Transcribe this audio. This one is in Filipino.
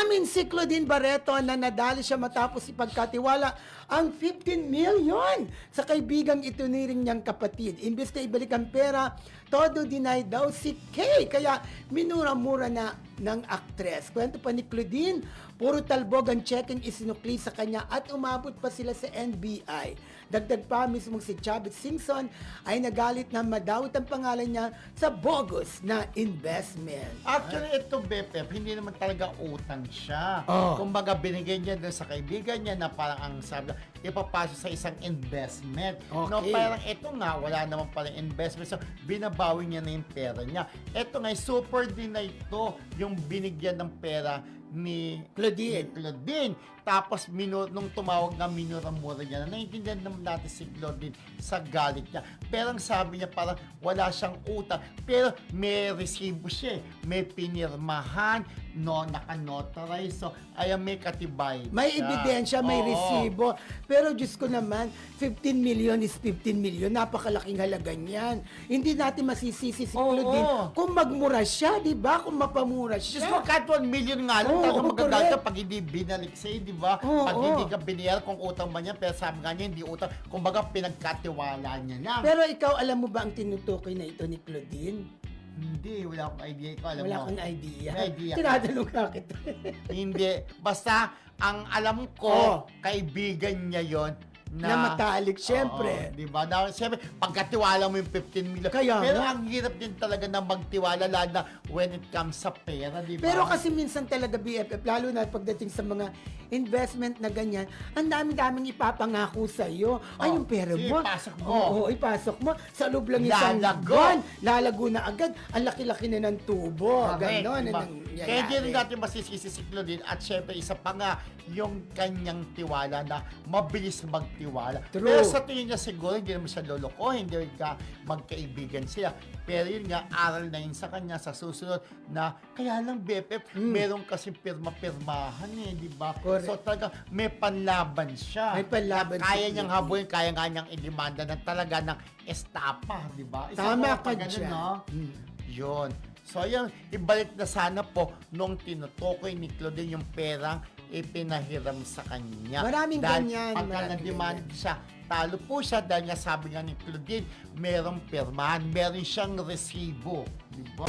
Umamin si Claudine Barreto na nadali siya matapos ipagkatiwala ang 15 million sa kaibigang ituniring niyang kapatid. Imbes na ibalik ang pera, todo deny daw si Kay. Kaya minura-mura na ng aktres. Kwento pa ni Claudine, puro talbog ang checking isinukli sa kanya at umabot pa sila sa NBI. Dagdag pa mismo si Chavit Simpson ay nagalit na madawit ang pangalan niya sa bogus na investment. Actually, ito, Bepep, hindi naman talaga utang siya. Oh. Kumbaga, binigay niya doon sa kaibigan niya na parang ang sabi, ipapasok sa isang investment. No, Okay. parang ito nga, wala naman pala investment. So, binabawi niya na yung pera niya. Ito nga, super din na ito, yung binigyan ng pera ni Claudine. ni Claudine. Tapos, minu nung tumawag na minura-mura niya, na naiintindihan naman natin si Claudine sa galit niya. Pero ang sabi niya, parang wala siyang utang. Pero may resibo siya eh. May pinirmahan, no, naka-notarize. So, ayan, may katibay. May siya. ebidensya, may Oo. resibo. Pero Diyos ko naman, 15 million is 15 million. Napakalaking halaga niyan. Hindi natin masisisi si Oo. Claudine kung magmura siya, di ba? Kung mapamura Diyos siya. ko, kahit 1 million nga lang, Oo, talaga oo, magagalit ka correct. pag hindi binalik sa'yo, di ba? Oo, pag oo. hindi ka biniyar kung utang man yan, pero sabi nga niya, hindi utang. Kumbaga, pinagkatiwala niya lang. Pero ikaw, alam mo ba ang tinutukoy na ito ni Claudine? hindi, wala akong idea. Ikaw, alam Wala mo. kang idea. May idea ka. Tinatanong ka kita. Hindi. Basta, ang alam ko, Oh. kaibigan niya yon na, Na matalik, syempre. Oo, di ba? Na, syempre, pagkatiwala mo yung 15 million. Kaya Pero nga. ang hirap din talaga na magtiwala, lalo na when it comes sa pera, di ba? Pero kasi minsan talaga BFF, lalo na pagdating sa mga investment na ganyan, ang dami-daming ipapangako sa iyo. Ay, Oh, yung pera sige, mo. ipasok mo. Oo, ipasok mo. Sa loob lang isang Lalago. buwan, lalago na agad. Ang laki-laki na ng tubo. Correct, Ganon diba? na nangyayari. Kaya di rin natin masisisi si Claudine at syempre isa pa nga yung kanyang tiwala na mabilis magtiwala. True. Pero sa tingin niya siguro hindi naman siya loloko, hindi ka magkaibigan sila. Pero yun nga, aral na yun sa kanya sa susunod na kaya lang BFF, meron kasi pirma-pirmahan eh, di ba? Correct. So talaga may panlaban siya. May panlaban Na kaya niyang habulin, kaya nga niyang idemanda ng talaga ng estapa, di ba? Tama ka dyan. no? Hmm. Yun. So, yan, ibalik na sana po nung tinutukoy ni Claudine yung perang ipinahiram sa kanya. Maraming dahil ganyan, Pagka na-demand siya, talo po siya dahil nga sabi nga ni Claudine, merong pirmahan, meron siyang resibo. Di ba?